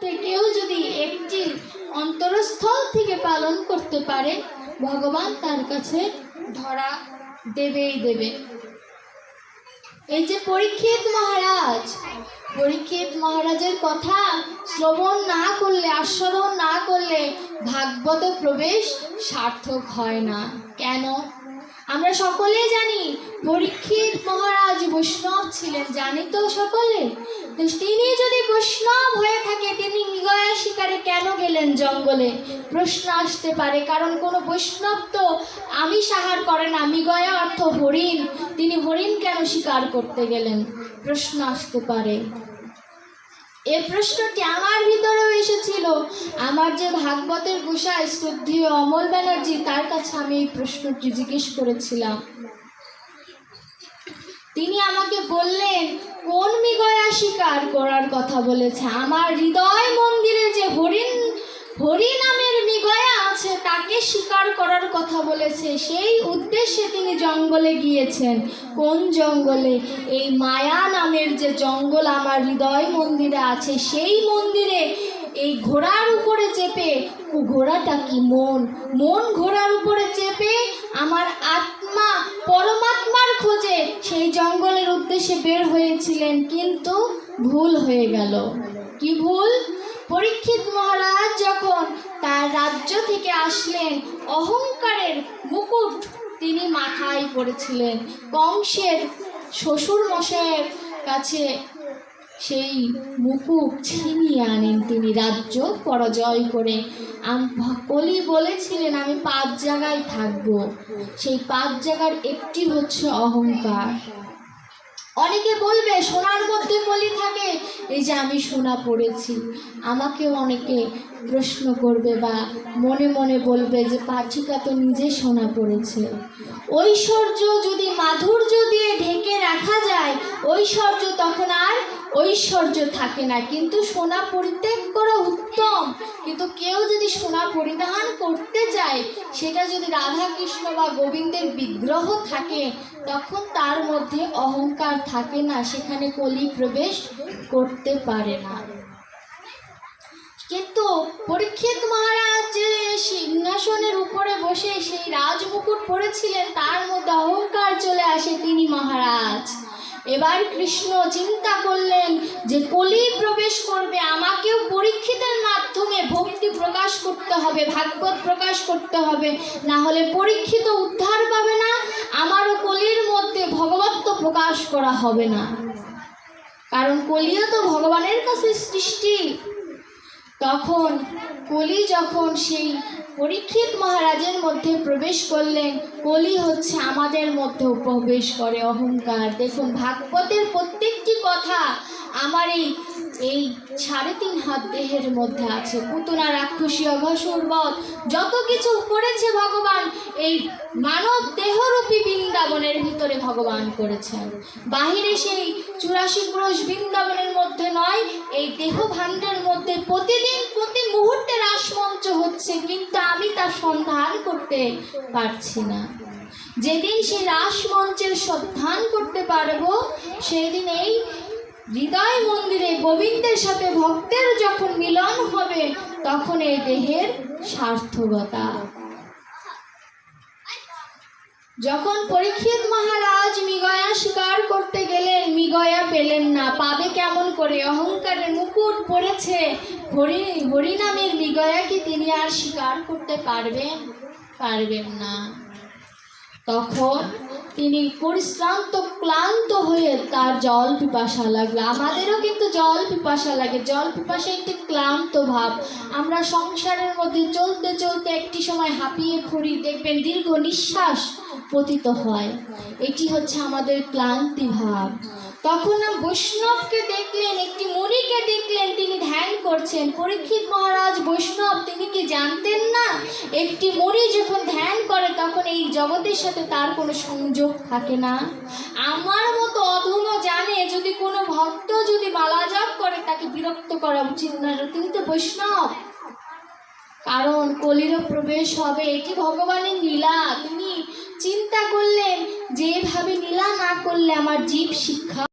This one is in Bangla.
কেউ যদি একটি অন্তরস্থল থেকে পালন করতে পারে, ভগবান তার কাছে ধরা দেবেই দেবে। এই যে পরীক্ষিত মহারাজ, পরীক্ষিত মহারাজের কথা শ্রবণ না করলে আস্বাদন না করলে ভাগবত প্রবেশ সার্থক হয় না। কেন? আমরা সকলে জানি পরীক্ষিত মহারাজ বৈষ্ণব ছিলেন জানি তো সকলে? তিনি যদি বৈষ্ণব হয়ে থাকে, তিনি মৃগয়া শিকারে কেন গেলেন জঙ্গলে? প্রশ্ন আসতে পারে, কারণ কোনো বৈষ্ণব তো আমি সাহার করে না মৃগয়া অর্থ হরিণ। তিনি হরিণ কেন শিকার করতে গেলেন? প্রশ্ন আসতে পারে। এই প্রশ্নটি আমার ভিতরেও এসেছিল। আমার যে ভাগবতের গুষায় শ্রদ্ধেয় অমল ব্যানার্জি, তার কাছে আমি এই প্রশ্নটি জিজ্ঞেস করেছিলাম। তিনি আমাকে বললেন, কোন মৃগয়া শিকার করার কথা বলেছে? আমার হৃদয় মন্দিরে যে হরিণ হরি নামের মৃগয়া আছে, তাকে শিকার করার কথা বলেছে। সেই উদ্দেশ্যে তিনি জঙ্গলে গিয়েছেন। কোন জঙ্গলে? এই মায়া নামের যে জঙ্গল আমার হৃদয় মন্দিরে আছে, সেই মন্দিরে এই ঘোড়ার উপরে চেপে, ঘোড়াটা কি মন? মন ঘোড়ার উপরে চেপে আমার আত্মা পরমাত্মার খোঁজে সেই জঙ্গলের উদ্দেশ্যে বের হয়েছিলেন, কিন্তু ভুল হয়ে গেল। কি ভুল? পরীক্ষিত মহারাজ যখন তার রাজ্য থেকে আসলেন, অহংকারের মুকুট তিনি মাথায় পড়েছিলেন। কংসের শ্বশুর মশাইয়ের কাছে সেই মুকুট ছিনিয়ে আনেন তিনি। রাজ্য পরাজয় করে কলি বলেছিলেন, আমি পাঁচ জায়গায় থাকব। সেই পাঁচ জায়গার একটি হচ্ছে অহংকার। অনেকে বলবে, সোনার মধ্যে কলি থাকে। এই যে আমি সোনা পড়েছি, আমাকেও অনেকে প্রশ্ন করবে বা মনে মনে বলবে যে পাচিকা তো নিজে সোনা পড়েছে। ঐশ্বর্য যদি মাধুর্য দিয়ে ঢেকে রাখা যায়, ঐশ্বর্য তখন আর ঐশ্বর্য থাকে না। কিন্তু সোনা পরিত্যাগ করা উত্তম। কিন্তু কেউ যদি সোনা পরিধান করতে চায়, সেটা যদি রাধা কৃষ্ণ বা গোবিন্দের বিগ্রহ থাকে, তখন তার মধ্যে অহংকার থাকে না, সেখানে কলি প্রবেশ করতে পারে না। কিন্তু পরীক্ষিত মহারাজ যে সিংহাসনের উপরে বসে সেই রাজমুকুট পরেছিলেন, তার মধ্যে অহংকার চলে আসে তিনি মহারাজ। এবার কৃষ্ণ চিন্তা করলেন যে কলি প্রবেশ করবে, আমাকেও পরীক্ষিতের মাধ্যমে ভক্তি প্রকাশ করতে হবে, ভাগবত প্রকাশ করতে হবে। না হলে পরীক্ষিত উদ্ধার পাবে না, আমারও কলির মধ্যে ভগবত্ব প্রকাশ করা হবে না। কারণ কলিও তো ভগবানের কাছে সৃষ্টি। তখন কলি যখন সেই পরীক্ষিত মহারাজের মধ্যে প্রবেশ করলেন, কলি হচ্ছে আমাদের মধ্যেও প্রবেশ করে, অহংকার। দেখুন, ভাগবতের প্রত্যেকটি কথা আমার এই এই সাড়ে তিন হাত দেহের মধ্যে আছে। পুতনা রাক্ষসী, অঘসুর বধ, যত কিছু করেছে ভগবান, এই মানব দেহরূপী বৃন্দাবনের ভিতরে ভগবান করেছেন। বাহিরে সেই চুরাশি ক্রোশ বৃন্দাবনের মধ্যে নয়, এই দেহ ভাণ্ডের মধ্যে প্রতিদিন, প্রতি মুহূর্তে রাসমঞ্চ হচ্ছে, কিন্তু আমি তার সন্ধান করতে পারছি না। যেদিন সেই রাসমঞ্চের সন্ধান করতে পারব, সেদিন এই হৃদয় মন্দিরে গোবিন্দের সাথে ভক্তের যখন মিলন হবে, তখন এই দেহের সার্থকতা। যখন পরীক্ষিত মহারাজ মৃগয়া শিকার করতে গেলেন, মৃগয়া পেলেন না। পাবে কেমন করে? অহংকারের মুকুট পড়েছে। হরি হরিনামের মৃগয়াকে তিনি আর শিকার করতে পারবেন পারবেন না। তখন তিনি পরিশ্রান্ত, ক্লান্ত হয়ে তার জল পিপাসা লাগল। আমাদেরও কিন্তু জল পিপাসা লাগে। জল পিপাসা একটি ক্লান্ত ভাব। আমরা সংসারের মধ্যে চলতে চলতে একটি সময় হাঁপিয়ে ফুরি দেখবেন দীর্ঘ নিঃশ্বাস পতিত হয়। এটি হচ্ছে আমাদের ক্লান্তি ভাব। তখন বৈষ্ণবকে দেখলেন, একটি মুনিকে দেখলেন, তিনি ধ্যান করছেন। পরীক্ষিত মহারাজ বৈষ্ণব, তিনি কি জানতেন না? একটি মুনি যখন ধ্যান করে, তখন এই জগতের সাথে তার কোনো সংযোগ থাকে না। আমার মতো অধম জানে, যদি কোনো ভক্ত যদি মালা জপ করে, তাকে বিরক্ত করা উচিত না। তিনি তো বৈষ্ণব। কারণ কলির প্রবেশ হবে, এটি ভগবানের লীলা। তিনি চিন্তা করলেন, যেভাবে লীলা না করলে আমার জীব শিক্ষা